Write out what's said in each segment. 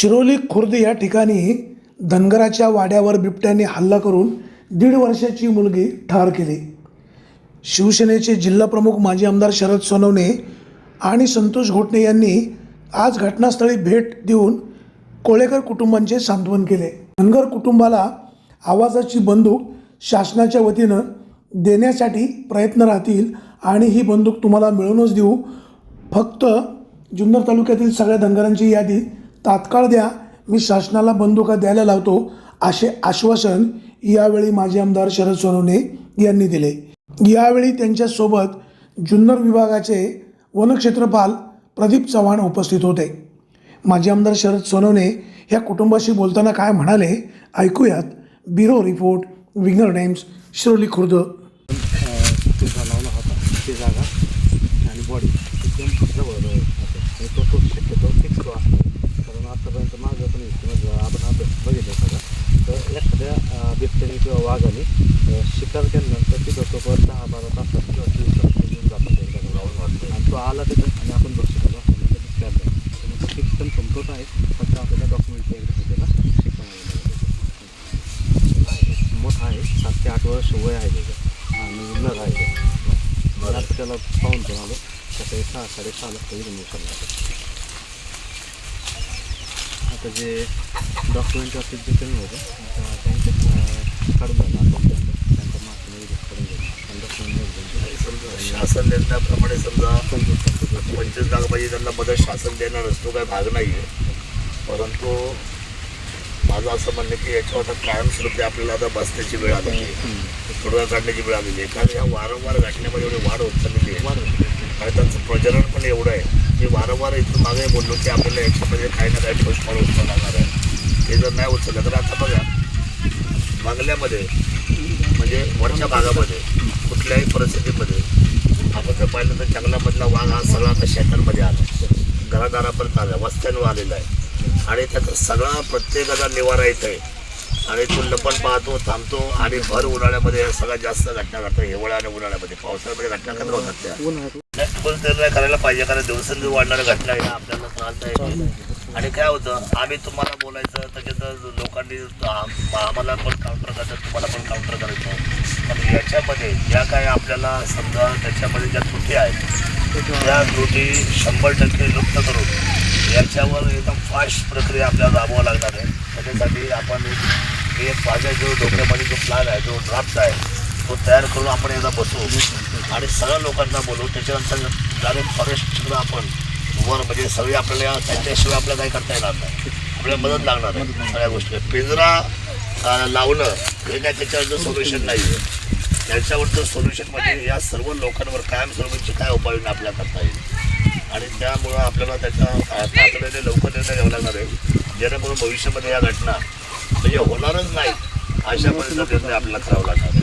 शिरोली खुर्द या ठिकाणी धनगराच्या वाड्यावर बिबट्याने हल्ला करून दीड वर्षाची मुलगी ठार केली. शिवसेनेचे जिल्हाप्रमुख माजी आमदार शरद सोनवणे आणि संतोष घोटणे यांनी आज घटनास्थळी भेट देऊन कोळेकर कुटुंबांचे सांत्वन केले. धनगर कुटुंबाला आवाजाची बंदूक शासनाच्या वतीनं देण्यासाठी प्रयत्न राहतील आणि ही बंदूक तुम्हाला मिळूनच देऊ. फक्त जुन्नर तालुक्यातील सगळ्या धनगरांची यादी तात्काळ द्या. मी शासनाला बंदुका द्यायला लावतो असे आश्वासन यावेळी माजी आमदार शरद सोनवणे यांनी दिले. यावेळी त्यांच्यासोबत जुन्नर विभागाचे वनक्षेत्रपाल प्रदीप चव्हाण उपस्थित होते. माजी आमदार शरद सोनवणे या कुटुंबाशी बोलताना काय म्हणाले ऐकूयात bureau report Winger Times Shiroli Khurd. तिथं लावला होता. ती जागा आणि बॉडी एकदम जवळ जवळ तो तो शक्यतो फिक्स तो असतो. कारण आतापर्यंत माझं पण हिस्ट्रीमध्ये म्हणजे आपण अभ्यास बघितलं सगळा. तर एखाद्या अं, बिबट्याने किंवा वाघाने शिकार केल्यानंतर तिथं तो परत दहा बारा तासात किंवा चोवीस तासात येऊन जातो. त्यांच्याकडे वाटतो आणि तो आला तिथं आणि आपण बघतो शकतो आपण लगेच कॅब त्यामुळे फिक्स पण संपत आहे. फक्त आपल्याला डॉक्युमेंट एकदा त्याला शिक्षण मोठा आहे. सात ते आठ वर्ष वय आहे त्याचं. आणि नर आहे. ते त्याला पाहून पण आलो सकाळी सहा साडेसहा वाजता इथून उचलला आता जे डॉक्युमेंट ऑफिस जे कमी होतं आता काढून त्यांच्या मागच्या काढून समजा शासन निर्णयाप्रमाणे समजा पंचवीस लाख पाहिजे त्यांना मदत शासन देणारच तो काही भाग नाही आहे परंतु माझं असं म्हणणं की याच्यावर आता कायमस्वरूपी आपल्याला आता बसण्याची वेळ आलेली आहे. तोडगा काढण्याची वेळ आलेली आहे. कारण ह्या वारंवार घटनेमध्ये एवढी वाढ होत चाललेली आहे. आणि त्यांचं प्रजनन पण एवढं आहे. की वारंवार इथून मागे बोललो की आपल्याला याच्यामध्ये म्हणजे काही ना काही ठोस पाऊल उचलावं लागणार आहे. हे जर नाही उचललं तर आता बघा बंगल्यामध्ये म्हणजे वरच्या भागामध्ये कुठल्याही परिस्थितीमध्ये आपण जर पाहिलं तर जंगलामधला वाघ हा सगळा आता शेतांमध्ये आला. घरादारापर्यंत आला वस्त्यांवर आलेला आहे. आणि त्याचा सगळा प्रत्येकाचा निवारा येत आहे. आणि तो लपण पाहतो थांबतो आणि भर उन्हाळ्यामध्ये सगळ्यात जास्त घटना घडतात. हिवाळ्या आणि उन्हाळ्यामध्ये. पावसाळ्यामध्ये घटना कमी होतात त्या? फुल निर्णय करायला पाहिजे कारण दिवसेंदिवस वाढणाऱ्या घटना ह्या आपल्याला त्रासदायक आणि काय होतं आम्ही तुम्हाला बोलायचं त्याच्यात लोकांनी आम्हाला पण काउंटर करतात तुम्हाला पण काउंटर करायचं पण याच्यामध्ये ज्या काय आपल्याला समजा त्याच्यामध्ये ज्या त्रुटी आहेत त्या त्रुटी शंभर टक्के लुप्त करून याच्यावर एकदम फास्ट प्रक्रिया आपल्याला राबवावं लागणार आहे. त्याच्यासाठी आपण एक एक माझ्या जो डोक्यामध्ये जो प्लॅन आहे जो ड्राफ्ट आहे तो तयार करून आपण एकदा बसू आणि सगळ्या लोकांना बोलू. त्याच्यानंतर डायरेक्ट फॉरेस्टला आपण वर म्हणजे सगळी आपल्याला त्यांच्याशिवाय आपल्याला काही करता येणार नाही. आपल्याला मदत लागणार आहे सगळ्या गोष्टी. पिंजरा लावणं हे काय त्याच्यावरचं सोल्युशन नाही आहे. त्याच्यावरचं सोल्युशन म्हणजे या सर्व लोकांवर कायमस्वरूपीची काय उपाययोजना आपल्याला करता येईल. आणि त्यामुळं आपल्याला त्याचा तातडीने लवकर निर्णय घ्यावा लागणार आहे. जेणेकरून भविष्यामध्ये या घटना म्हणजे होणारच नाही अशा पद्धतीने निर्णय आपल्याला करावा लागणार आहे.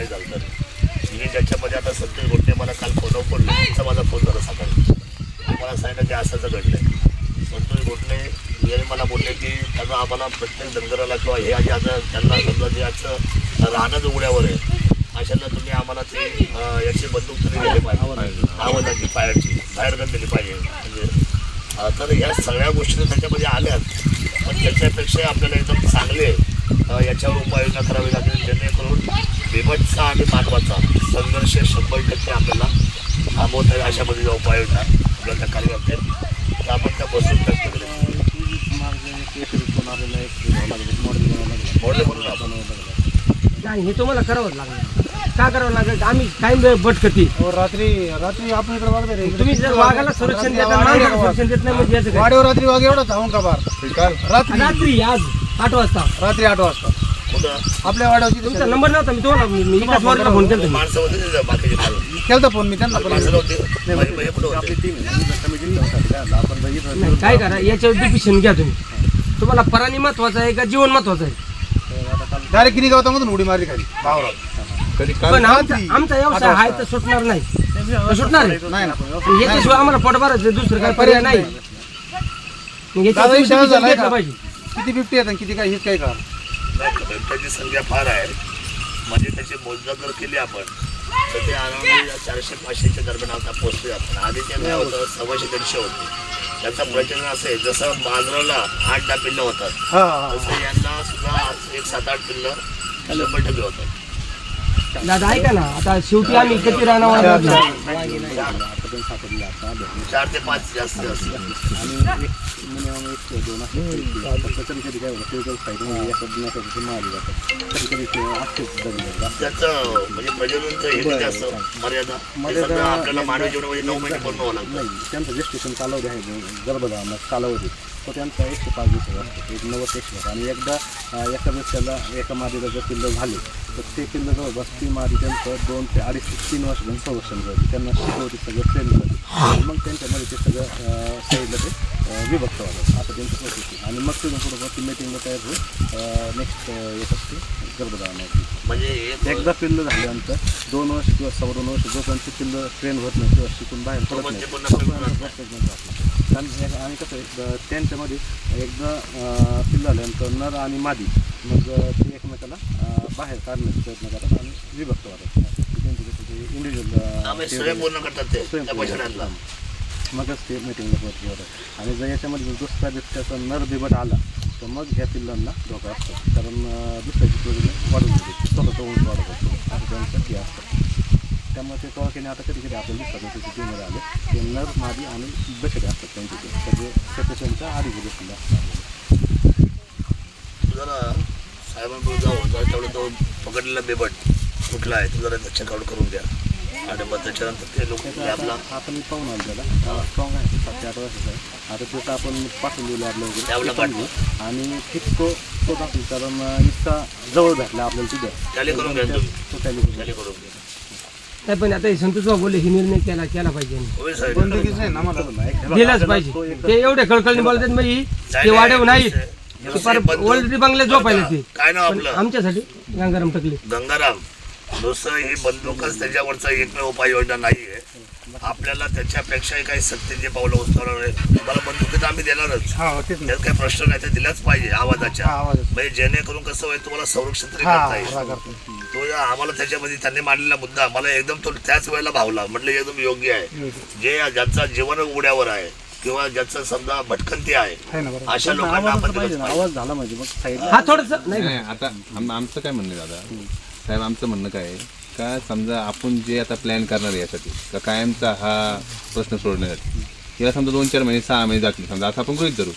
काय झालं तर मी त्याच्यामध्ये आता संतोष गोटे मला काल फोन फोन त्यांचा माझा फोन झाला सकाळी. मला सांगितलं की असं घडलं आहे संतोष गोटणे यांनी मला बोलले की त्याचा आम्हाला प्रत्येक धनगराला किंवा हे आधी आता त्यांना समजा जे याचं राहणंच उघड्यावर आहे अशांना तुम्ही आम्हाला ते याची बंदूक तरी दिली पाहिजे. आवाजाची फायरची बाहेर गन दिली पाहिजे. म्हणजे तर या सगळ्या गोष्टी त्याच्यामध्ये आल्यात. पण त्याच्यापेक्षा आपल्याला एकदम चांगले याच्यावर उपाययोजना करावी लागेल जेणेकरून बिबटचा आणि मानवाचा संघर्ष शंभर टक्के आपल्याला थांबवता येईल अशा पद्धतीच्या उपाययोजना आपल्याला लागतील तर आपण त्या बसून टक्के मोडले म्हणून आपण. नाही हे तुम्हाला करावंच लागणार. का करावं लागेल आम्ही टाइम भटकती. रात्री रात्री आपण इकडे वागत रे तुम्ही जर वाघाला संरक्षण देता माणसाला संरक्षण देत नाही म्हणजे याचं काय? रात्री वाघ एवढा धावून का बार काल रात्री रात्री आज आठ वाजता. रात्री आठ वाजता. आपल्या वाड्यावरची तुमचा नंबर नव्हता मी तुम्हाला मी एकाच वाजता फोन केला माणसं होती तिथे बाकीचे माणसं. केलता फोन मी त्यांना पण माणसं नव्हती. माझे कुठं होते? नाही काय करा याच्यावर डिसिशन घ्या तुम्ही. तुम्हाला पराणी महत्त्वाचा आहे का जीवन महत्वाचं आहे? डायरेक्ट किनी गावतामधून उडी मारली खाली? पण आमचा आमचा व्यवसाय आहे तर सुटणार नाही. तर सुटणार आहे. नाही ना पण याच्याशिवाय आम्हाला पोट भरायचं दुसरं काय पर्याय नाही. याच्यावर तुम्ही decision घेतलं का? पाहिजे. किती बिबटी आहेत आणि किती काय हेच काय का नाही, बिबट्याची संख्या फार आहे म्हणजे त्याची मोजदाद जर केली आपण तर ते अराउंड चारशे पाचशेच्या दरम्यान आता पोहोचले आपण. आधी ते काय होतं सव्वाशे दीडशे होते. त्याचा प्रचलन असेल जसं मांजराला आठ दहा पिल्लं होतात तसं यांना सुद्धा एक सात आठ पिल्लं शंभर टक्के होतात. दादा ऐका ना आता शेवटी आम्ही किती राहणार चार ते पाच जास्त असतात काय मारले त्याचं म्हणजे प्रजननचं हे किती असतं मर्यादा आपल्याला मानवी जीवनामध्ये नऊ महिने पूर्ण व्हावं लागतं नाही त्यांचं जे कालावधी आहे गर्भधारणा कालावधी तो त्यांचा एकशे पाच असतो एक नव्वद एकशे पाच आणि एकदा एका दिवसाला एका मादीला जर पिल्लं झाले तर ते पिल्लं जवळपास ती मादी त्यांचं दोन ते अडीच ते तीन वर्षापर्यंत संरक्षण करते त्यांना शिकवते सगळं ट्रेन करते मग त्यांच्यामध्ये ते सगळं साईडला ते विभक्त असं त्यांचं आहे आणि मग तिथून पुढं ती मीटिंगला तयार होऊन नेक्स्ट येत असते गर्भधारणाची म्हणजे एकदा पिल्लं झाल्यानंतर दोन वर्ष किंवा सव्वा दोन वर्ष जोपर्यंत ते पिल्लं ट्रेन होत नाही किंवा शिकून बाहेर पडत नाही. असतं. कारण आणि कसं आहे, त्यांच्यामध्ये एकदा पिल्लं झाल्यानंतर नर आणि मादी मग ते एकमेकाला बाहेर काढण्याचा प्रयत्न करतात आणि विभक्त आम्ही इंडिव्हिज्युअल सगळे पूर्ण करतात ते मगच ते मीटिंगला पोहोचले होतात आणि जर याच्यामध्ये दुसरा दुसऱ्या नर बिबट आला तर मग ह्या पिल्लांना धोका असतो. कारण दुसऱ्याची प्रजनन वाढून जाते. स्वतःचा उंच वाढत असतो. असं त्यांचं हे असतं. त्यामुळे ते टॉर्केने आता कधी कधी आपल्याला दिसतात. जसे टीममध्ये आले ते नर मादी आणि बछडे असतात त्यांचे ते. सगळे सत्यशनच्या आधी गेले पिल्लं असतात. तू जरा साहेबांकडे जाऊन जरा तेवढं तो पकडलेला बेबट कुठला आहे तू जरा चेकआउट करून द्या आणि मग त्याच्यानंतर ते लोक लॅबला मी पाहून आलो त्याला. स्ट्रॉंग आहे. आठ वर्षाचा आहे. आता त्याचं आपण पाठवून देऊ लॅबला वगैरे. लॅबला ते पण घेऊ. आणि फिक्स तो तो दाखवू. कारण इतका जवळ भेटला आपल्याला तिथं. टॅली करून घ्या तुम्ही. तो टॅली करून टॅली करून घ्या. नाही पण आता हे संतोष भाऊ बोलले हे निर्णय केला केला पाहिजे. होय साहेब. बंदुकीच नाही ना मला दिलाच पाहिजे. ते एवढे कळकळणी बोलतात म्हणजे ते वाढव फार ओल्ड बंगले झोपायला ते काय नाव पण आपलं? आमच्यासाठी गंगाराम टकले. गंगाराम. नुसतं ही बंदूकच त्याच्यावरचा एकमेव उपाययोजना नाही आहे आपल्याला त्याच्यापेक्षाही काही सक्तीचे पावलं उचलणार आहे तुम्हाला बंदुकीत आम्ही देणारच. हा तेच ना. त्यात काही प्रश्न नाही ते दिलाच पाहिजे आवाजाच्या. हा, आवाजाच्या. म्हणजे जेणेकरून कसं होईल तुम्हाला संरक्षण तरी हा करता येईल. हा. तो या आम्हाला त्याच्यामध्ये त्यांनी मांडलेला मुद्दा मला एकदम तो त्याच वेळेला भावला म्हटलं एकदम योग्य आहे. जे ज्यांचा जीवन उड्यावर आहे किंवा ज्याचं समजा भटकंती आहे आहे ना बरोबर. अशा लोकांना आवाज आपण दिलंच. आवाज झाला म्हणजे मग हा थोडस नाही. नाही आता आम- आमचं काय म्हणणं आहे दादा? साहेब आमचं म्हणणं काय आहे? का समजा आपण जे आता प्लॅन करणार आहे यासाठी का कायमचा हा प्रश्न सोडण्यासाठी? याला समजा दोन चार महिने सहा महिने जातील. समजा असं आपण गृहित धरू.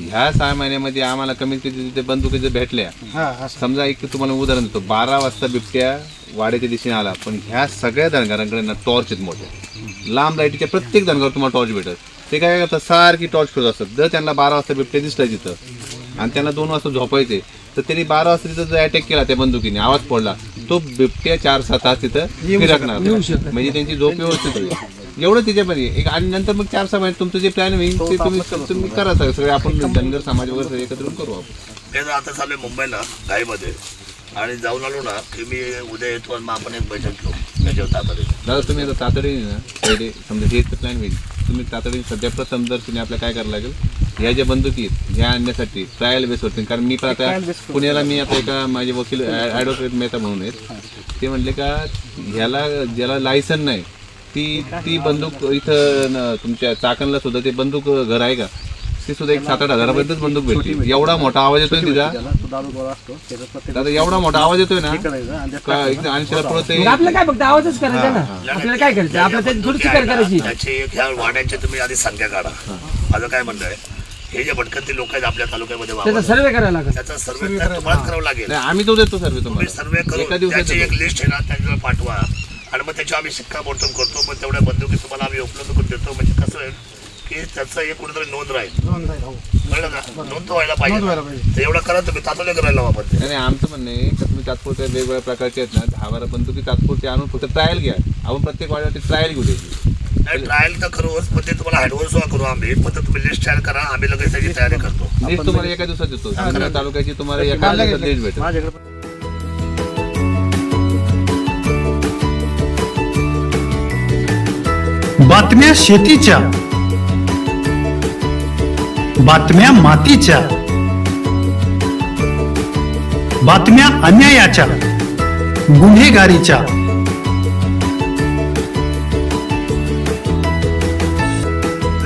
ह्या सहा महिन्यामध्ये आम्हाला कमीत कमी ते बंदुकी जर भेटल्या हा समजा एक तुम्हाला उदाहरण देतो. बारा वाजता बिबट्या वाड्याच्या दिशेने आला. पण ह्या सगळ्या धनगरांकडे ना टॉर्च आहेत मोठे लांब लाईटीच्या प्रत्येक धनगर तुम्हाला टॉर्च भेटत. ते काय करतात? सारखी टॉर्च फिरत असतात. जर त्यांना बारा वाजता बिबट्या दिसलाय तिथं आणि त्यांना दोन वाजता झोपायचे तर त्यांनी बारा वाजता तिथं जर अटॅक केला त्या बंदुकीने आवाज पडला तो बिबट्या चार सात तास तिथं फिरकणार म्हणजे त्यांची झोप व्यवस्थित होईल एवढं त्याच्यामध्ये एक आणि नंतर मग चार सहा महिने तुमचं जे प्लॅन होईल ते तुम्ही तुम्ही करा सगळं. सगळे आपण धनगर समाज वगैरे सगळे एकत्र करू आपण. मी आता चालू मुंबईला घाईमध्ये आणि जाऊन आलो ना की मी उद्या येतो आणि मग आपण एक बैठक घेऊ. त्याच्यावर तातडीने. दादा तुम्ही आता तातडीने ना पहिले समजा हे प्लॅन होईल. तुम्ही तातडीने सध्या प्रथम दर्शनी आपल्याला काय करावं लागेल? ह्या ज्या बंदुकी आहेत ह्या आणण्यासाठी ट्रायल बेसवरती कारण मी पण आता पुण्याला मी आता एका माझे वकील ॲडव्होकेट मेहता म्हणून आहेत. ते म्हणले का ह्याला ज्याला लायसन नाही ती ती बंदूक इथं तुमच्या चाकणला सुद्धा ते बंदूक घर आहे का? ती सुद्धा एक सात आठ हजारापर्यंतच बंदूक भेटते एवढा मोठा आवाज येतोय तिचा? त्याला. तो दारू गोळा असतो. त्याचा प्रत्येक दादा एवढा मोठा आवाज येतोय ना? करायचं आणि त्याला परत आपलं काय फक्त आवाजच करायचा ना? आपल्याला काय करायचं? आपल्याला करायची. त्याची एक ह्या वाड्याची तुम्ही आधी संख्या काढा. माझं काय म्हणणं आहे? हे जे भटकंती लोक आहेत आपल्या तालुक्यामध्ये त्याचा सर्वे करायला लागेल. त्याचा सर्वे तुम्हालाच करावं लागेल. नाही आम्ही तो देतो सर्व तुम्ही तुम्हाला सर्वे एका करून दिवसात त्याची. एक लिस्ट आहे ना त्याच्यावर पाठवा. आणि मग त्याच्यावर आम्ही शिक्कामोर्तब करतो. मग तेवढ्या बंदुकी तुम्हाला आम्ही उपलब्ध करून देतो. म्हणजे कसं आहे की त्याचं एक कुठेतरी नोंद राहील. जाईल हो. कळलं का? नोंद तर व्हायला नोंद व्हायला पाहिजे. पाहिजे तर एवढं करा तुम्ही तातडीने करायला वापर ते नाही नाही, आमचं म्हणणं आहे का तुम्ही तात्पुरत्या वेगवेगळ्या प्रकारचे आहेत ना दहा बारा बंदुकी तात्पुरते आणून फक्त ट्रायल घ्या. आपण प्रत्येक वाड्यावरती ट्रायल घेऊ द्यायची ट्रायल तर करूच पण ते तुम्हाला ॲडव्हान्स सुद्धा करू आम्ही. फक्त तुम्ही लिस्ट तयार करा आम्ही लगेच त्याची तयारी करतो. लिस्ट तुम्हाला एका दिवसात देतो. तालुक्याची तुम्हाला एका दिवसात लिस्ट भेटेल. माझ्याकडे बातम्या शेतीच्या. बातम्या मातीच्या. बातम्या अन्यायाच्या. गुन्हेगारीच्या.